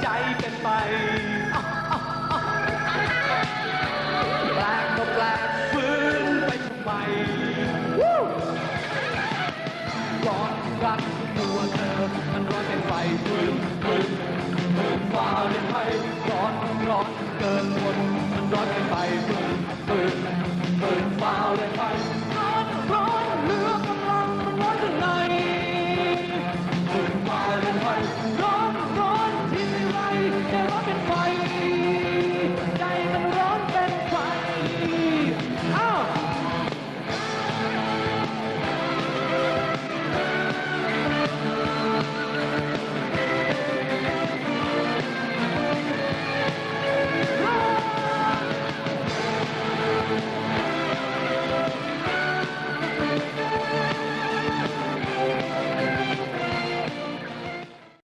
ใจป็นไปแปลกก็แปลกฟื้นไปทำไมร้อนรักตัวเธอ มันร้อนเป็นไฟฟื้นฟื้นฟื้นฟ้าเป็นไฟร้อนร้อนเกินทนมันร้อนเป็นไฟฟื้นฟื้นฟื้นฟ้าเป็นไฟ